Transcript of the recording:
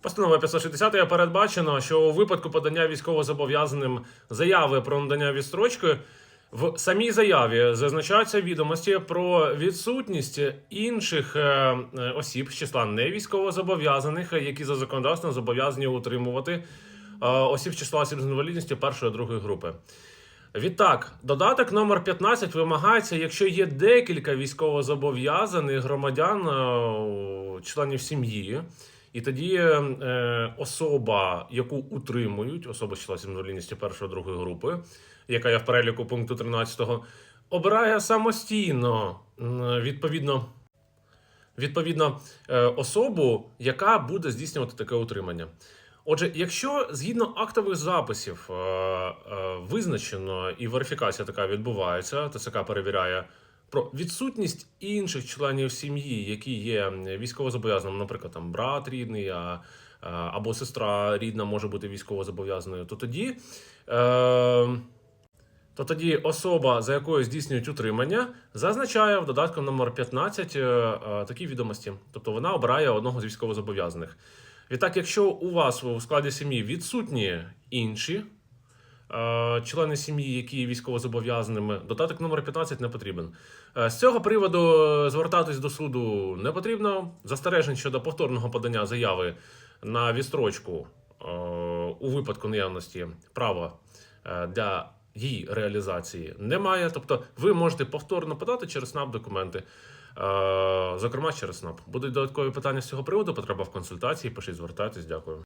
Постанова 560 передбачено, що у випадку подання військовозобов'язаним заяви про надання відстрочки в самій заяві зазначаються відомості про відсутність інших е, е, осіб з числа невійськовозобов'язаних, які за законодавством зобов'язані утримувати е, осіб з числа осіб з інвалідністю першої другої групи. Відтак, додаток номер 15 вимагається, якщо є декілька військовозобов'язаних громадян, членів сім'ї, і тоді е, особа, яку утримують, особа з числа з інвалідністю першої другої групи, яка є в переліку пункту 13, обирає самостійно відповідно. Відповідно, е, особу, яка буде здійснювати таке утримання. Отже, якщо згідно актових записів е, е, визначено і верифікація така відбувається, ТЦК перевіряє про відсутність інших членів сім'ї, які є військовозобов'язаним, наприклад, там брат рідний, а, або сестра рідна може бути військовозобов'язаною, то тоді. Е, то тоді особа, за якою здійснюють утримання, зазначає в додатку номер 15 е, е, такі відомості. Тобто вона обирає одного з військовозобов'язаних. Відтак, якщо у вас у складі сім'ї відсутні інші члени сім'ї, які є військовозобов'язаними, додаток номер 15 не потрібен. Е, з цього приводу е, звертатись до суду не потрібно. Застережень щодо повторного подання заяви на відстрочку е, у випадку наявності права е, для її реалізації немає. Тобто ви можете повторно подати через СНАП документи. Е, Зокрема, через СНАП. Будуть додаткові питання з цього приводу, потреба в консультації. Пишіть, звертайтесь. Дякую.